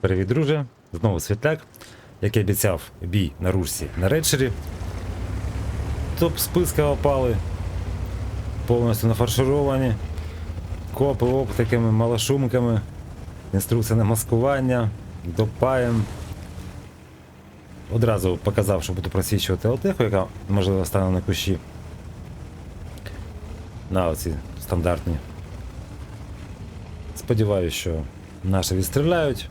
Привіт, друже. Знову світляк. Як і обіцяв, бій на ручці на редшері. Топ списка опали. Повністю нафаршировані. Копи оптиками, малошумками. Інструкція на маскування. Допаєм. Одразу показав, що буду просвічувати ЛТХ, яка можливо стане на кущі. На оці стандартні. Сподіваюсь, що наші відстріляють.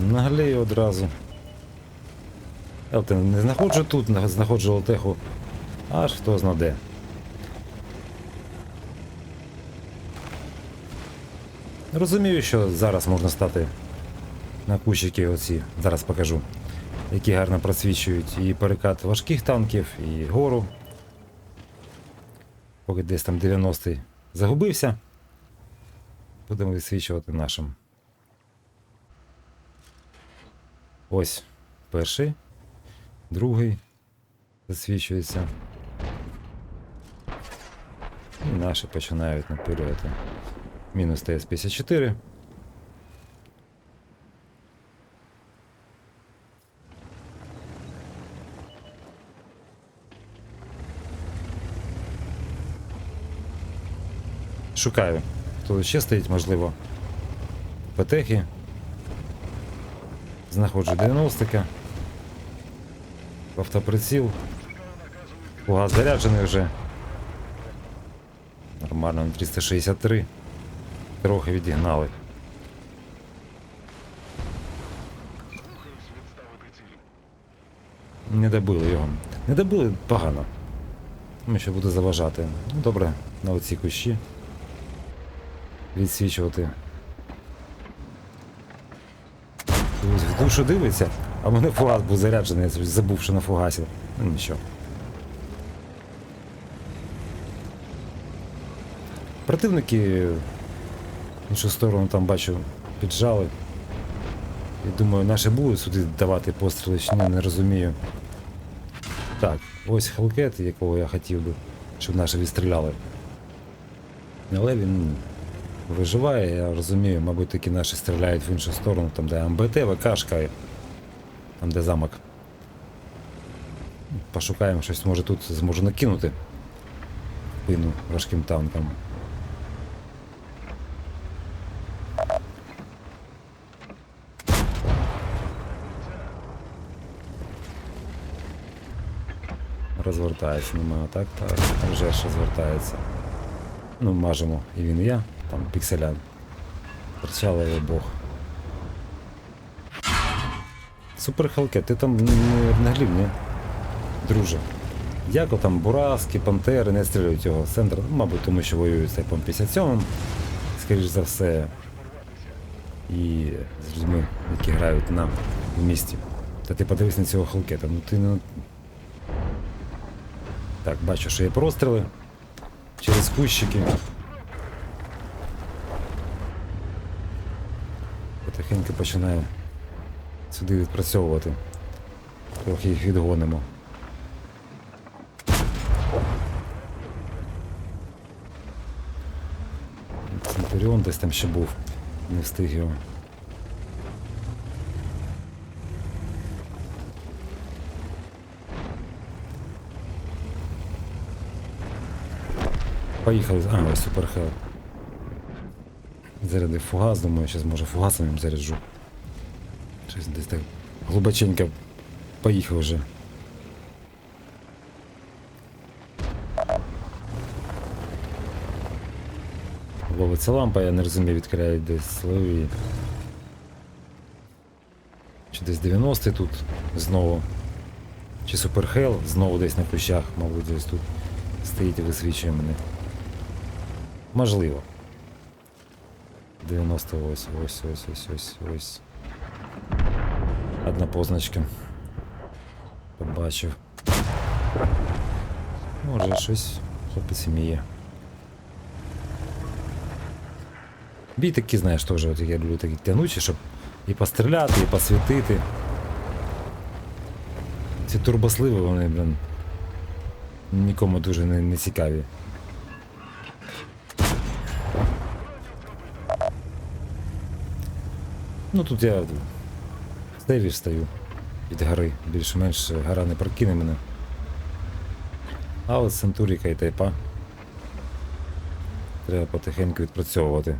Наглею одразу. ЛТ не знаходжу тут, на- знаходжу ЛТХу. Аж хто зна де. Розумію, що зараз можна стати на кущики оці, зараз покажу, які гарно просвічують і перекат важких танків, і гору. Поки десь там 90-й загубився. Будемо висвічувати нашим. Ось перший, другий засвічується. І наші починають напилювати. Мінус ТС-54. Шукаю. Тут ще стоїть, можливо, петехи. Знаходжу 90-ка. Автоприціл. Фугас заряджений вже. Нормально, на 363. Трохи відігнали. Не добили його. Не добили погано. Тому що буде заважати. Ну добре, на оці кущі. Відсвічувати. Ось в душу дивиться, а в мене фугас був заряджений, я забув, що на фугасі. Ну нічого. Противники іншу сторону там бачу піджали. І думаю, наші будуть сюди давати постріли чи ні, не розумію. Так, ось Хелкет, якого я хотів би, щоб наші відстріляли. Але він виживає, я розумію, мабуть, таки наші стріляють в іншу сторону, там де МБТ, ВКшка, там де замок. Пошукаємо щось, може тут зможу накинути в спину важким танком. Розвертається, немає так, так, вже ж розвертається. Ну, мажемо і він, і я, там пікселян. Причали його Бог. Супер Хелкет, ти там не наглів, ні? Друже. Яко там Бураски, Пантери не стрілюють його з центру, ну, мабуть, тому що воюють з Тайпом 57 скоріш за все. І з людьми, які грають нам в місті. Та ти подивись на цього Хелкета, ну ти не. Так, бачу, що є простріли через кущики. Потихеньку починаю сюди відпрацьовувати. Трохи їх відгонимо. Центуріон десь там ще був, не встиг його. Поїхали. А, суперхел. Зарядив фугас, думаю, зараз може фугасом їм заряджу. Щось десь так глибоченько поїхав вже. Ловиться лампа, я не розумію, відкривають десь сливі. Чи десь 90 тут знову. Чи суперхел знову десь на кущах, мабуть, десь тут стоїть і висвічує мене. Можливо. 90 ось, ось, ось, ось, ось. Одна позначка. Побачив. Може щось хлопець вміє. Бій такі, знаєш, теж от я люблю такі тянучі, щоб і постріляти, і посвітити. Ці турбосливи, вони, блин, нікому дуже не, не цікаві. Ну тут я в стеві встаю від гори. Більш-менш гора не прокине мене. А от Центуріка і тайпа. Треба потихеньку відпрацьовувати.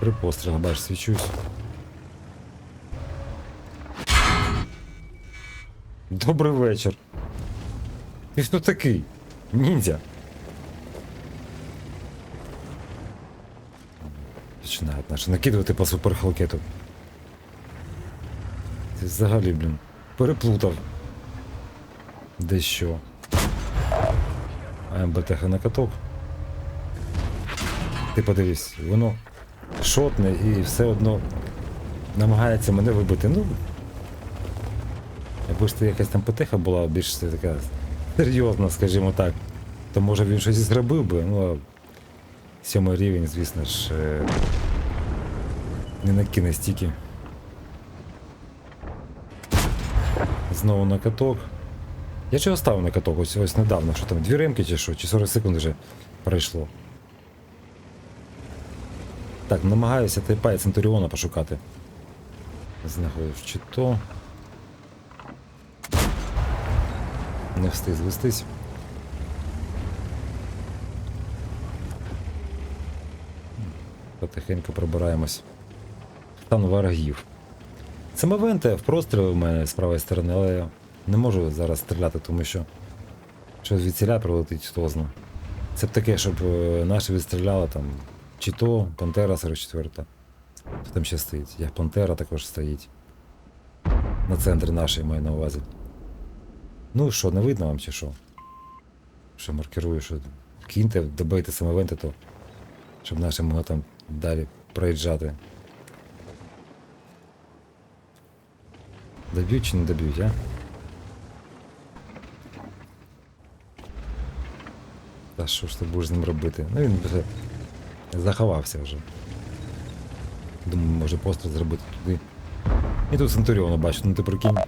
При пострілах, бачиш, свічусь. Добрий вечір. Ти хто такий? Ніндзя. Починають наші накидувати по суперхалкету. Ти взагалі, блін, переплутав. Де що? АМБТХ на каток. Ти подивись, воно шотне і все одно намагається мене вибити. Ну. Якби ж це якась там ПТХ була більш така серйозна, скажімо так, то може він щось зробив би, ну а сьомий рівень, звісно ж, е, не накине стільки. Знову на каток. Я чого ставив на каток ось, ось недавно, що там, дві ремки чи що, чи 40 секунд вже пройшло. Так, намагаюся тайпа Центуріона пошукати. Знаходив чи то. Не встиг звестись. Потихеньку пробираємось. Стан ворогів. Це мовенте в простріли в мене з правої сторони, але я не можу зараз стріляти, тому що щось звідсіля прилетить, хто зна. Це б таке, щоб е, наші відстріляли там. Чи то Пантера 44. Хто там ще стоїть? Як Пантера також стоїть. На центрі нашої маю на увазі. Ну що, не видно вам чи що? Що маркерую, що кіньте, добийте самовенти, то щоб наші могли там далі проїжджати. Доб'ють чи не доб'ють, а? Та що ж ти будеш з ним робити? Ну він вже заховався вже. Думаю, може постріл зробити туди. І тут Центуріона бачу, ну ти прикинь.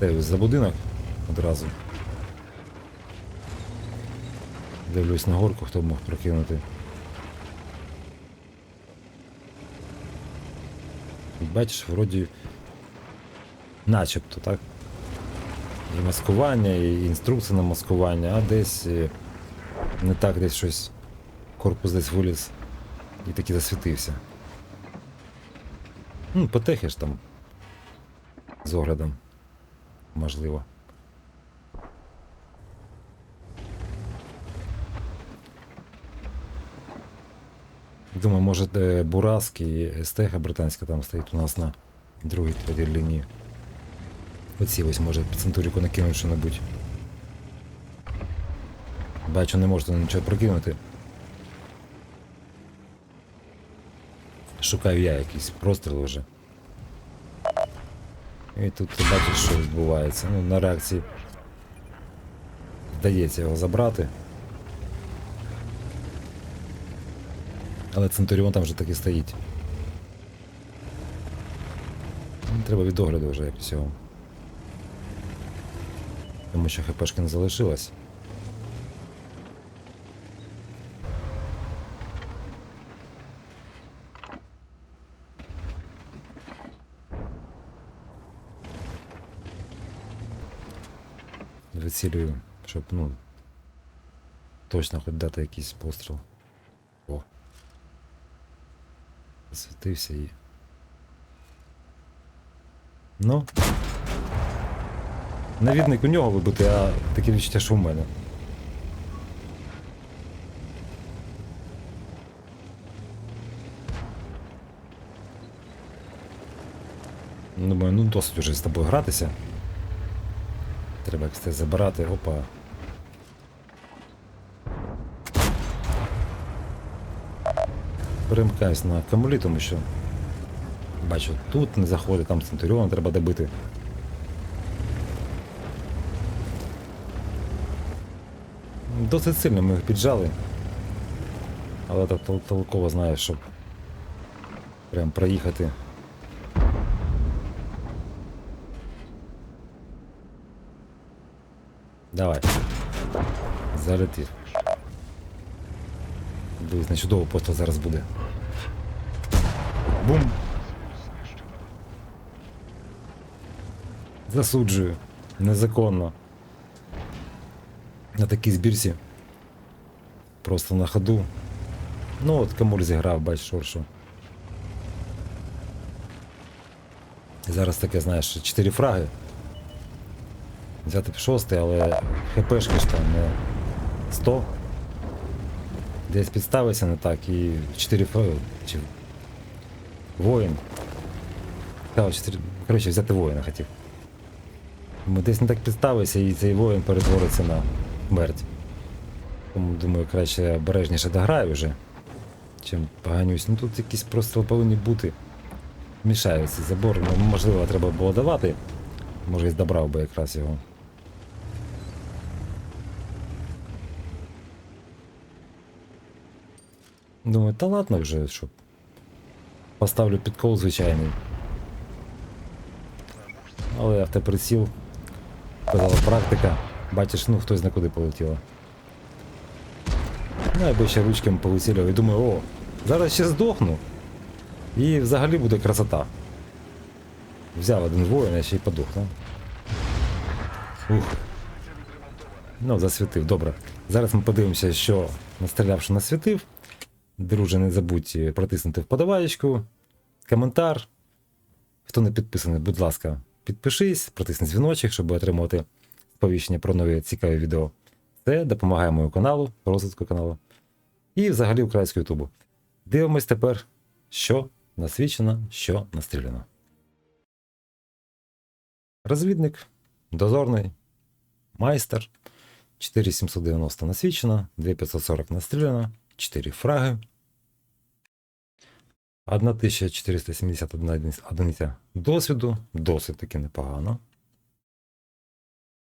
Дивлюсь за будинок одразу. Дивлюсь на горку, хто б мог прокинути. Бачиш, вроді начебто, так? І маскування, і інструкція на маскування, а десь е, не так десь щось. Корпус десь виліз і таки засвітився. Ну, потехиш там. З оглядом. Можливо. Думаю, може е, Бураск і Стега британська там стоїть у нас на другій третій лінії. Оці ось може під центуріку накинуть що-небудь. Бачу, не можете нічого прокинути. Шукаю я якийсь простріл вже. І тут ти бачиш, що відбувається. Ну, на реакції вдається його забрати. Але Центуріон там вже таки стоїть. Ну, Треба від огляду вже як всього. Тому що хпшки не залишилось. Вицілюю, щоб, ну, точно хоч дати якийсь постріл. О. Засвітився і. Ну. Навідник у нього вибити, а таке відчуття, що у мене. Думаю, ну досить уже з тобою гратися. Треба це забирати, опа. Перемикаюсь на камулі, тому що бачу, тут не заходить, там Центуріон треба добити. Досить сильно ми їх піджали. Але так тол- толково знаю, щоб прям проїхати. Давай. Залетів. Дивись, на чудово постріл зараз буде. Бум! Засуджую. Незаконно. На такій збірці. Просто на ходу. Ну от Камуль зіграв, бач, шоршу. Зараз таке, знаєш, 4 фраги. Взяти б шостий, але хпшки ж там не 100. Десь підставився не так і 4 фраги. Чи... Воїн. Та, 4... Коротше, взяти воїна хотів. Ми десь не так підставився і цей воїн перетвориться на смерть. Тому думаю, краще обережніше дограю вже, чим поганюсь. Ну тут якісь простріл повинні бути. Мішають цей забор. Ну, можливо, треба було давати. Може, і добрав би якраз його. Думаю, та ладно вже, що. Поставлю підкол звичайний. Але автоприціл. Казала практика. Бачиш, ну хтось на куди полетіло. Ну, я би ще ручками повицілював і думаю, о, зараз ще здохну. І взагалі буде красота. Взяв один воїн, а ще й подохнув. Ух. Ну, засвітив, добре. Зараз ми подивимося, що настрілявши насвітив. Друже, не забудь е, протиснути вподобаєчку, коментар. Хто не підписаний, будь ласка, підпишись, протисни дзвіночок, щоб отримувати сповіщення про нові цікаві відео. Це допомагає моєму каналу, розвитку каналу. І взагалі українського Ютубу. Дивимось тепер, що насвічено, що настріляно. Розвідник, дозорний, майстер. 4790 насвічено, 2540 настріляно, 4 фраги. 1471 одиниця досвіду, досить таки непогано.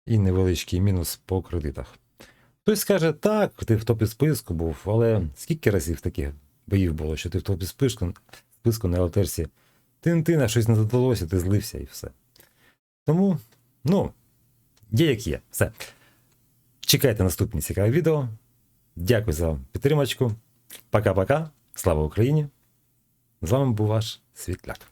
І невеличкий мінус по кредитах. Хтось скаже, так, ти в топі списку був, але скільки разів таких боїв було, що ти в топі списку, списку на Алтерсі тин-тина, щось не додалося, ти злився і все. Тому, ну, є як є. Все. Чекайте наступні цікаві відео. Дякую за підтримочку. Пока-пока. Слава Україні! З вами був ваш Світляк.